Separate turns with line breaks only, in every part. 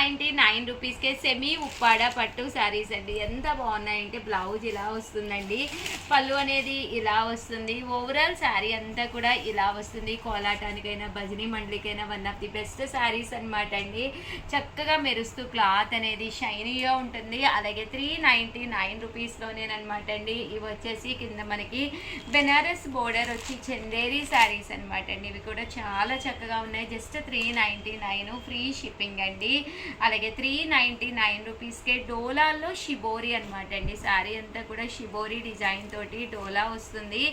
Ninety nine రూపీస్కే semi Uppada పట్టు శారీస్ అండి. ఎంత బాగున్నాయంటే బ్లౌజ్ ఇలా వస్తుందండి. పళ్ళు అనేది ఇలా వస్తుంది. ఓవరాల్ శారీ అంతా కూడా ఇలా వస్తుంది. కోలాటానికైనా భజనీ మండలికైనా one of the best sarees అనమాట అండి. చక్కగా మెరుస్తూ క్లాత్ అనేది షైనీగా ఉంటుంది. అలాగే త్రీ నైంటీ నైన్ రూపీస్లోనేనమాట అండి. ఇవి వచ్చేసి కింద మనకి బెనారస్ బోర్డర్ వచ్చి చందేరి శారీస్ అనమాట అండి. ఇవి కూడా చాలా చక్కగా ఉన్నాయి. Just three ninety nine free shipping అండి. అలాగే త్రీ నైంటీ నైన్ రూపీస్కే డోలాల్లో షిబోరి అనమాట అండి. శారీ అంతా కూడా షిబోరి డిజైన్ తోటి డోలా వస్తుంది.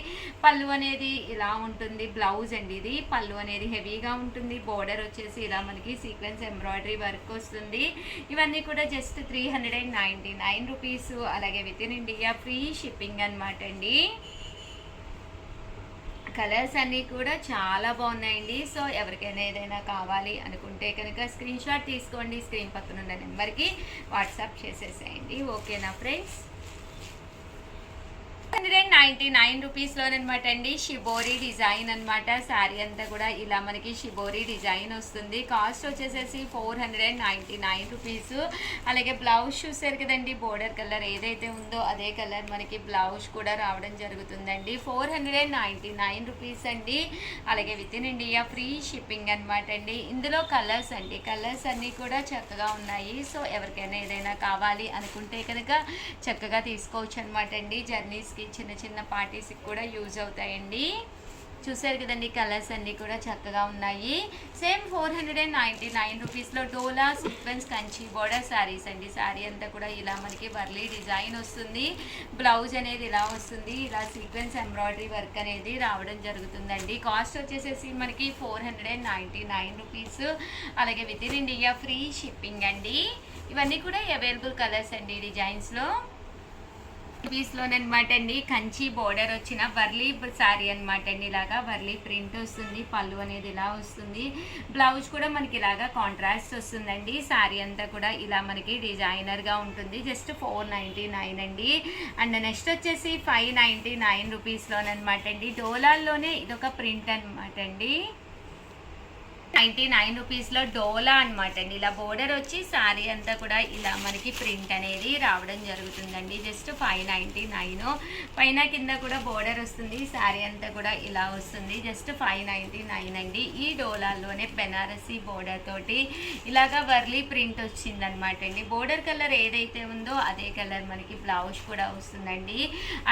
పళ్ళు అనేది ఇలా ఉంటుంది బ్లౌజ్ అండి ఇది. పళ్ళు అనేది హెవీగా ఉంటుంది. బోర్డర్ వచ్చేసి ఇలా మనకి సీక్వెన్స్ ఎంబ్రాయిడరీ వర్క్ వస్తుంది. ఇవన్నీ కూడా just three hundred and ninety nine rupees అలాగే with in India free shipping అనమాట అండి. కలర్స్ అన్నీ కూడా చాలా బాగున్నాయండి. సో ఎవరికైనా ఏదైనా కావాలి అనుకుంటే కనుక స్క్రీన్ షాట్ తీసుకోండి. స్క్రీన్ పక్కన ఉన్న నెంబర్కి వాట్సాప్ చేసేసేయండి. ఓకేనా ఫ్రెండ్స్? నైంటీ నైన్ రూపీస్లోనమాట అండి. షిబోరి డిజైన్ అనమాట. శారీ అంతా కూడా ఇలా మనకి షిబోరి డిజైన్ వస్తుంది. కాస్ట్ వచ్చేసేసి four hundred and ninety nine rupees. అలాగే బ్లౌజ్ చూసారు కదండి బోర్డర్ కలర్ ఏదైతే ఉందో అదే కలర్ మనకి బ్లౌజ్ కూడా రావడం జరుగుతుందండి. Four hundred and ninety nine rupees అండి. అలాగే with in India free shipping అనమాట అండి. ఇందులో కలర్స్ అండి. కలర్స్ అన్నీ కూడా చక్కగా ఉన్నాయి. సో ఎవరికైనా ఏదైనా కావాలి అనుకుంటే కనుక చక్కగా తీసుకోవచ్చు అనమాట అండి జర్నీస్కి చిన్న చిన్న పార్టీస్కి కూడా యూజ్ అవుతాయండి. చూసారు కదండి కలర్స్ అన్నీ కూడా చక్కగా ఉన్నాయి. Same four hundred and ninety nine రూపీస్లో డోలా సీక్వెన్స్ కంచి బోర్డర్ శారీస్ అండి. శారీ అంతా కూడా ఇలా మనకి వర్లీ డిజైన్ వస్తుంది. బ్లౌజ్ అనేది ఇలా వస్తుంది. ఇలా సీక్వెన్స్ ఎంబ్రాయిడరీ వర్క్ అనేది రావడం జరుగుతుందండి. కాస్ట్ వచ్చేసేసి మనకి four hundred and ninety nine rupees. అలాగే with in India free shipping అండి. ఇవన్నీ కూడా అవైలబుల్ కలర్స్ అండి డిజైన్స్లో. పీస్లోనమాట అండి. కంచి బోర్డర్ వచ్చిన వర్లీ శారీ అనమాట అండి ఇలాగా. వర్లీ ప్రింట్ వస్తుంది పళ్ళు అనేది ఇలా వస్తుంది. బ్లౌజ్ కూడా మనకి ఇలాగా కాంట్రాస్ట్ వస్తుందండి. శారీ అంతా కూడా ఇలా మనకి డిజైనర్గా ఉంటుంది. జస్ట్ ఫోర్ నైంటీ నైన్ అండి. అండ్ నెక్స్ట్ వచ్చేసి ఫైవ్ నైంటీ నైన్ రూపీస్లోనమాట అండి. డోలాల్లోనే ఇదొక ప్రింట్ అనమాట అండి. నైంటీ నైన్ రూపీస్లో డోలా అనమాట అండి ఇలా బోర్డర్ వచ్చి శారీ అంతా కూడా ఇలా మనకి ప్రింట్ అనేది రావడం జరుగుతుందండి. Just five ninety nine. పైన కింద కూడా బోర్డర్ వస్తుంది. శారీ అంతా కూడా ఇలా వస్తుంది. జస్ట్ ఫైవ్ నైంటీ నైన్ అండి. ఈ డోలాల్లోనే బెనారసీ బోర్డర్ తోటి ఇలాగా వర్లీ ప్రింట్ వచ్చిందనమాట అండి. బోర్డర్ కలర్ ఏదైతే ఉందో అదే కలర్ మనకి బ్లౌజ్ కూడా వస్తుందండి.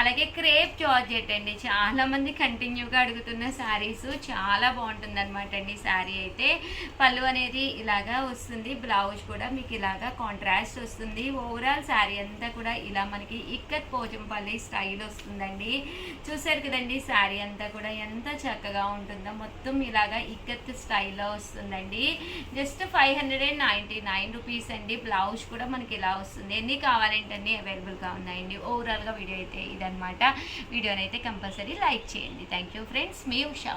అలాగే క్రేప్ జార్జెట్ అండి. చాలామంది కంటిన్యూగా అడుగుతున్న శారీస్ చాలా బాగుంటుంది అనమాట అండి శారీ అయితే. పళ్ళు అనేది ఇలాగా వస్తుంది బ్లౌజ్ కూడా మీకు ఇలాగా కాంట్రాస్ట్ వస్తుంది. ఓవరాల్ శారీ అంతా కూడా ఇలా మనకి ఇక్కత్ పోచంపల్లి స్టైల్ వస్తుందండి. చూసారు కదండి శారీ అంతా కూడా ఎంత చక్కగా ఉంటుందో. మొత్తం ఇలాగా ఇక్కత్ స్టైల్లో వస్తుందండి. Just five hundred and ninety nine rupees అండి. బ్లౌజ్ కూడా మనకి ఇలా వస్తుంది. ఎన్ని కావాలంటే అవైలబుల్గా ఉన్నాయండి. ఓవరాల్గా వీడియో అయితే ఇదనమాట వీడియోని అయితే కంపల్సరీ లైక్ చేయండి. Thank you friends me Usha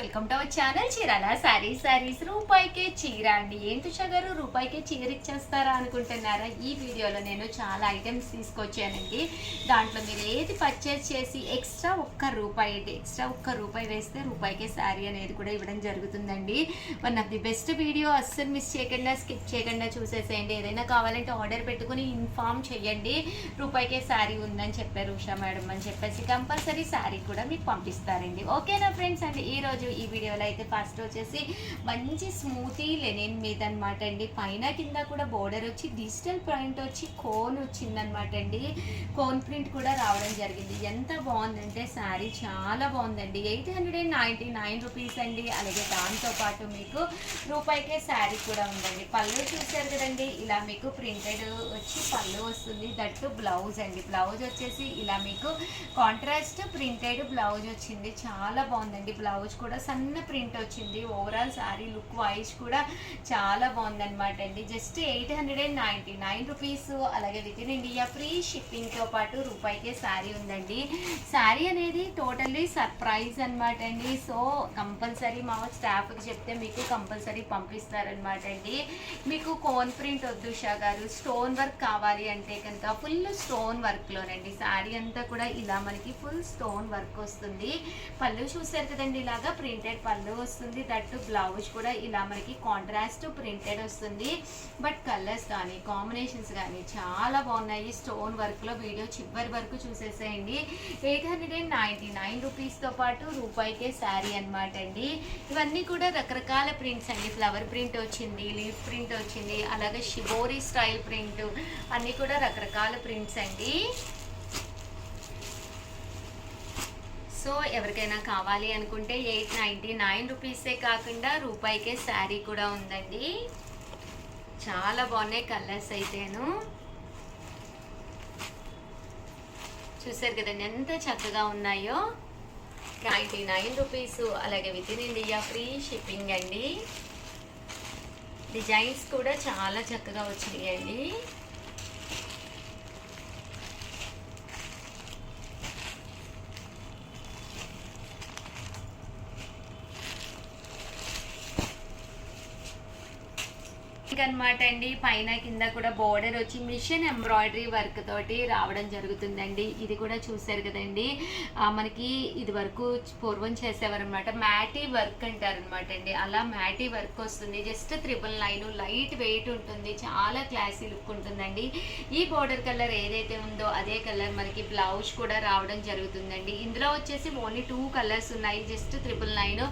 welcome to our channel Chirala sari saris రూపాయికే చీర అండి. ఏంటి ఉషా గారు రూపాయికే చీర ఇచ్చేస్తారా అనుకుంటున్నారా? ఈ వీడియోలో నేను చాలా ఐటమ్స్ తీసుకొచ్చానండి. దాంట్లో మీరు ఏది పర్చేస్ చేసి ఎక్స్ట్రా ఒక్క రూపాయి ఎక్స్ట్రా ఒక్క రూపాయి వేస్తే రూపాయికే శారీ అనేది కూడా ఇవ్వడం జరుగుతుందండి. One of the best video అస్సలు మిస్ చేయకుండా స్కిప్ చేయకుండా చూసేసేయండి. ఏదైనా కావాలంటే ఆర్డర్ పెట్టుకుని ఇన్ఫామ్ చేయండి రూపాయికే శారీ ఉందని చెప్పారు ఉషా మేడం అని చెప్పేసి కంపల్సరీ శారీ కూడా మీకు పంపిస్తారండి. ఓకేనా ఫ్రెండ్స్ అండి ఈరోజు ఈ వీడియోలో అయితే ఫస్ట్ వచ్చేసి మంచి స్మూతీ లెనిన్ మీద అనమాట అండి. పైన కింద కూడా బోర్డర్ వచ్చి డిజిటల్ ప్రింట్ వచ్చి కోన్ వచ్చిందనమాట అండి. కోన్ ప్రింట్ కూడా రావడం జరిగింది. ఎంత బాగుందంటే శారీ చాలా బాగుందండి. Eight hundred and ninety nine rupees అండి. అలాగే దాంతోపాటు మీకు రూపాయికే శారీ కూడా ఉందండి. పళ్ళు చూసారు కదండి. ఇలా మీకు ప్రింటెడ్ వచ్చి పళ్ళు వస్తుంది. దట్టు బ్లౌజ్ అండి. బ్లౌజ్ వచ్చేసి ఇలా మీకు కాంట్రాస్ట్ ప్రింటెడ్ బ్లౌజ్ వచ్చింది. చాలా బాగుందండి. బ్లౌజ్ కూడా సన్న ప్రింట్ వచ్చింది. ఓవరాల్ శారీ లుక్ వైజ్ కూడా చాలా బాగుందనమాట అండి. Just eight hundred and ninety nine rupees అలాగే విత్ ఇన్ ఇండియా ఫ్రీ షిప్పింగ్తో పాటు రూపాయికే శారీ ఉందండి. శారీ అనేది టోటల్లీ సర్ప్రైజ్ అనమాట అండి. సో కంపల్సరీ మా స్టాఫ్కి చెప్తే మీకు కంపల్సరీ పంపిస్తారనమాట అండి. మీకు కోన్ ప్రింట్ వద్దు షా గారు. స్టోన్ వర్క్ కావాలి అంటే కనుక ఫుల్ స్టోన్ వర్క్లోనండి శారీ అంతా కూడా ఇలా మనకి ఫుల్ స్టోన్ వర్క్ వస్తుంది. పళ్ళు చూసారు కదండి ఇలాగా ప్రింటెడ్ పళ్ళు వస్తుంది. దట్టు బ్లౌజ్ కూడా ఇలా మనకి కాంట్రాస్ట్ ప్రింటెడ్ వస్తుంది. బట్ కలర్స్ కానీ కాంబినేషన్స్ కానీ చాలా బాగున్నాయి. స్టోన్ వర్క్లో వీడియో చివరి వరకు చూసేసేయండి. Eight hundred and ninety nine రూపీస్తో పాటు రూపాయికే శారీ అనమాట అండి. ఇవన్నీ కూడా రకరకాల ప్రింట్స్ అండి. ఫ్లవర్ ప్రింట్ వచ్చింది లీఫ్ ప్రింట్ వచ్చింది అలాగే షిబోరీ స్టైల్ ప్రింట్ అన్నీ కూడా రకరకాల ప్రింట్స్ అండి. సో ఎవరికైనా కావాలి అనుకుంటే ఎయిట్ నైంటీ నైన్ రూపీసే కాకుండా రూపాయికే శారీ కూడా ఉందండి. చాలా బాగున్నాయి కలర్స్ అయితేను. చూసారు కదండి ఎంత చక్కగా ఉన్నాయో. నైంటీ నైన్ రూపీస్ అలాగే with in India free shipping అండి. డిజైన్స్ కూడా చాలా చక్కగా వచ్చినాయండి. అనమాట అండి. పైన కింద కూడా బోర్డర్ వచ్చి మిషన్ ఎంబ్రాయిడరీ వర్క్ తోటి రావడం జరుగుతుందండి. ఇది కూడా చూసారు కదండి. మనకి ఇది వరకు పూర్వం చేసేవారనమాట మ్యాటీ వర్క్ అంటారు అనమాట అండి. అలా మ్యాటీ వర్క్ వస్తుంది. Just triple nine light weight ఉంటుంది. చాలా క్లాసీ లుక్ ఉంటుందండి. ఈ బోర్డర్ కలర్ ఏదైతే ఉందో అదే కలర్ మనకి బ్లౌజ్ కూడా రావడం జరుగుతుందండి. ఇందులో వచ్చేసి ఓన్లీ టూ కలర్స్ ఉన్నాయి. Just triple nine.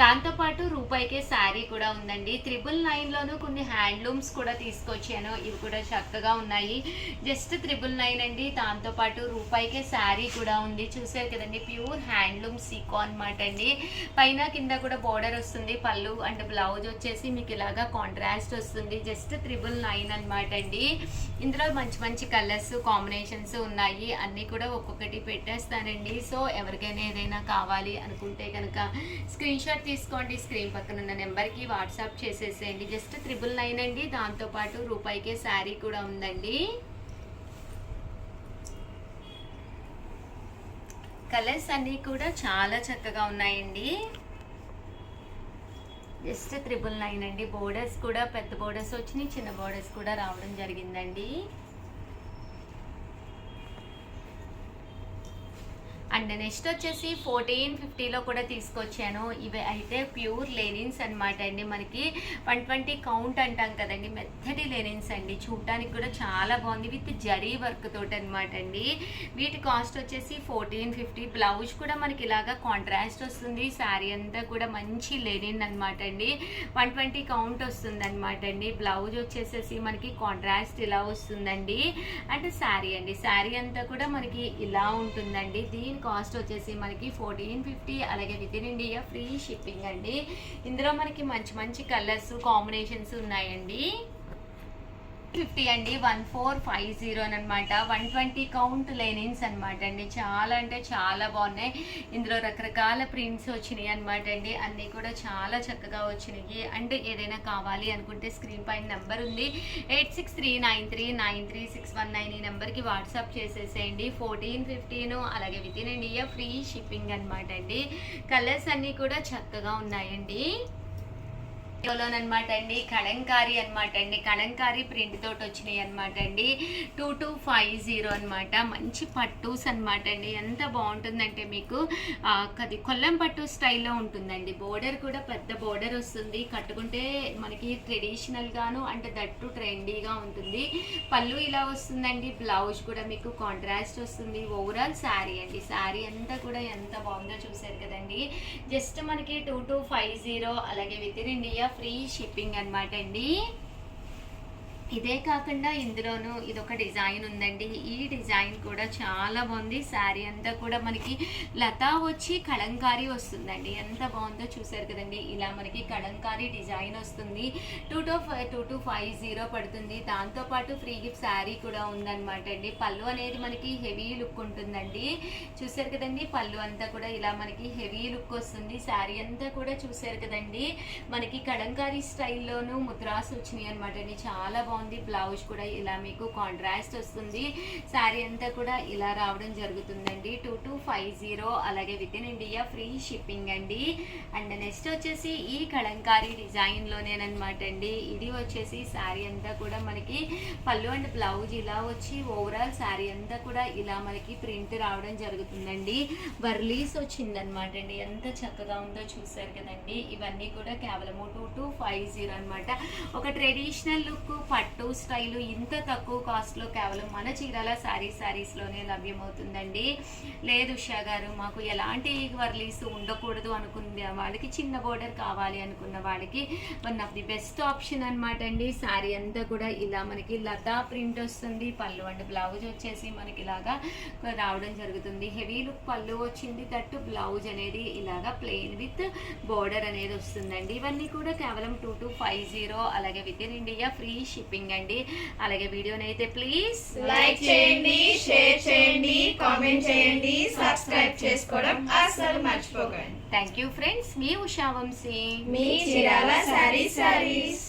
దాంతోపాటు రూపాయికే శారీ కూడా ఉందండి. త్రిబుల్ నైన్లోనూ కొన్ని హ్యాండ్ హ్యాండ్లూమ్స్ కూడా తీసుకొచ్చాను. ఇవి కూడా చక్కగా ఉన్నాయి. జస్ట్ త్రిబుల్ నైన్ అండి. దాంతోపాటు రూపాయికే శారీ కూడా ఉంది. చూసారు కదండి ప్యూర్ హ్యాండ్లూమ్ సీకో అనమాట అండి. పైన కింద కూడా బోర్డర్ వస్తుంది. పళ్ళు అండ్ బ్లౌజ్ వచ్చేసి మీకు ఇలాగా కాంట్రాస్ట్ వస్తుంది. జస్ట్ త్రిబుల్ నైన్ అనమాట అండి. ఇందులో మంచి మంచి కలర్స్ కాంబినేషన్స్ ఉన్నాయి. అన్నీ కూడా ఒక్కొక్కటి పెట్టేస్తానండి. సో ఎవరికైనా ఏదైనా కావాలి అనుకుంటే కనుక స్క్రీన్ షాట్ తీసుకోండి. స్క్రీన్ పక్కన ఉన్న నెంబర్కి వాట్సాప్ చేసేసేయండి. జస్ట్ త్రిబుల్ నైన్ అండి దాంతోపాటు రూపాయికే శారీ కూడా ఉందండి. కలర్స్ అన్నీ కూడా చాలా చక్కగా ఉన్నాయండి. జస్ట్ త్రిబుల్ నైన్ అండి. బోర్డర్స్ కూడా పెద్ద బోర్డర్స్ వచ్చినాయి. చిన్న బోర్డర్స్ కూడా రావడం జరిగిందండి. అండ్ నెక్స్ట్ వచ్చేసి ఫోర్టీన్ ఫిఫ్టీలో కూడా తీసుకొచ్చాను. ఇవి అయితే ప్యూర్ లెనిన్స్ అనమాట అండి. మనకి వన్ ట్వంటీ కౌంట్ అంటాం కదండి. మెత్తటి లెనిన్స్ అండి. చూడటానికి కూడా చాలా బాగుంది. విత్ జరీ వర్క్ తోటి అనమాట అండి. వీటి కాస్ట్ వచ్చేసి ఫోర్టీన్ ఫిఫ్టీ బ్లౌజ్ కూడా మనకి ఇలాగా కాంట్రాస్ట్ వస్తుంది. శారీ అంతా కూడా మంచి లెనిన్ అనమాట అండి. వన్ ట్వంటీ కౌంట్ వస్తుంది అనమాట అండి. బ్లౌజ్ వచ్చేసేసి మనకి కాంట్రాస్ట్ ఇలా వస్తుందండి. అండ్ శారీ అండి. శారీ అంతా కూడా మనకి ఇలా ఉంటుందండి. దీని కాస్ట్ వచ్చేసి మనకి ఫోర్టీన్ ఫిఫ్టీ అలాగే with in India free shipping అండి. ఇందులో మనకి మంచి మంచి కలర్స్ కాంబినేషన్స్ ఉన్నాయండి. ఫిఫ్టీ అండి వన్ ఫోర్ ఫైవ్ జీరో అనమాట వన్ ట్వంటీ కౌంట్ లెనిన్స్ అనమాట అండి. చాలా అంటే చాలా బాగున్నాయి. ఇందులో రకరకాల ప్రింట్స్ వచ్చినాయి అనమాట అండి. అన్నీ కూడా చాలా చక్కగా వచ్చినాయి. అండ్ ఏదైనా కావాలి అనుకుంటే స్క్రీన్ పైన నెంబర్ ఉంది. Eight six three nine three nine three six one nine ఈ నెంబర్కి వాట్సాప్ చేసేసేయండి. ఫోర్టీన్ ఫిఫ్టీన్ అలాగే with in India free shipping అనమాట అండి. కలర్స్ అన్నీ కూడా చక్కగా ఉన్నాయండి. అనమాట అండి కలంకారీ అనమాట అండి కలంకారీ ప్రింట్ తోటి వచ్చినాయి అనమాట అండి. టూ టూ ఫైవ్ జీరో అనమాట మంచి పట్టూస్ అనమాట అండి. ఎంత బాగుంటుందంటే మీకు అది కొల్లం పట్టు స్టైల్లో ఉంటుందండి. బోర్డర్ కూడా పెద్ద బోర్డర్ వస్తుంది. కట్టుకుంటే మనకి ట్రెడిషనల్గాను అంటే దట్టు ట్రెండీగా ఉంటుంది. పళ్ళు ఇలా వస్తుందండి. బ్లౌజ్ కూడా మీకు కాంట్రాస్ట్ వస్తుంది. ఓవరాల్ శారీ అండి. శారీ అంతా కూడా ఎంత బాగుందో చూసారు కదండి. జస్ట్ మనకి టూ టూ ఫైవ్ జీరో అలాగే with in India free shipping అనమాట అండి. ఇదే కాకుండా ఇందులోనూ ఇదొక డిజైన్ ఉందండి. ఈ డిజైన్ కూడా చాలా బాగుంది. శారీ అంతా కూడా మనకి లతా వచ్చి కళంకారీ వస్తుందండి. ఎంత బాగుందో చూసారు కదండి. ఇలా మనకి కళంకారీ డిజైన్ వస్తుంది. Two two five two two five zero పడుతుంది. దాంతోపాటు ఫ్రీ గిఫ్ట్ శారీ కూడా ఉందన్నమాట అండి. పళ్ళు అనేది మనకి హెవీ లుక్ ఉంటుందండి. చూసారు కదండి. పళ్ళు అంతా కూడా ఇలా మనకి హెవీ లుక్ వస్తుంది. శారీ అంతా కూడా చూసారు కదండి. మనకి కళంకారీ స్టైల్లోనూ ముద్రాస్ వచ్చినాయి అనమాట అండి. చాలా బాగుంది బాగుంది బ్లౌజ్ కూడా ఇలా మీకు కాంట్రాస్ట్ వస్తుంది. శారీ అంతా కూడా ఇలా రావడం జరుగుతుందండి. టూ టూ ఫైవ్ జీరో అలాగే with in India free shipping అండి. అండ్ నెక్స్ట్ వచ్చేసి ఈ కళంకారీ డిజైన్లోనేనమాట అండి. ఇది వచ్చేసి శారీ అంతా కూడా మనకి పళ్ళు అండ్ బ్లౌజ్ ఇలా వచ్చి ఓవరాల్ శారీ అంతా కూడా ఇలా మనకి ప్రింట్ రావడం జరుగుతుందండి. వర్లీస్ వచ్చిందనమాట అండి. ఎంత చక్కగా ఉందో చూసారు కదండి. ఇవన్నీ కూడా కేవలము టూ టూ ఫైవ్ జీరో అనమాట ఒక ట్రెడిషనల్ లుక్ పట్టు స్టైలు ఇంత తక్కువ కాస్ట్లో కేవలం మన చీరాల శారీ శారీస్లోనే లభ్యమవుతుందండి. లేదు ఉషా గారు మాకు ఎలాంటి వర్లీస్ ఉండకూడదు అనుకున్న వాళ్ళకి చిన్న బోర్డర్ కావాలి అనుకున్న వాళ్ళకి one of the best option అనమాట అండి. శారీ అంతా కూడా ఇలా మనకి లతా ప్రింట్ వస్తుంది. పళ్ళు అండ్ బ్లౌజ్ వచ్చేసి మనకి ఇలాగా రావడం జరుగుతుంది. హెవీ లుక్ పళ్ళు వచ్చింది తట్టు బ్లౌజ్ అనేది ఇలాగా ప్లెయిన్ విత్ బోర్డర్ అనేది వస్తుందండి. ఇవన్నీ కూడా కేవలం టూ టూ ఫైవ్ జీరో అలాగే with in India free shipping అండి. అలాగే వీడియోని అయితే ప్లీజ్
లైక్ చేయండి షేర్ చేయండి కామెంట్ చేయండి సబ్స్క్రైబ్ చేసుకోవడం అస్సలు మర్చిపోకండి.
థ్యాంక్ యూ ఫ్రెండ్స్ మీ ఉషా వంశీ.
మీ చీరాల సారీ సారీస్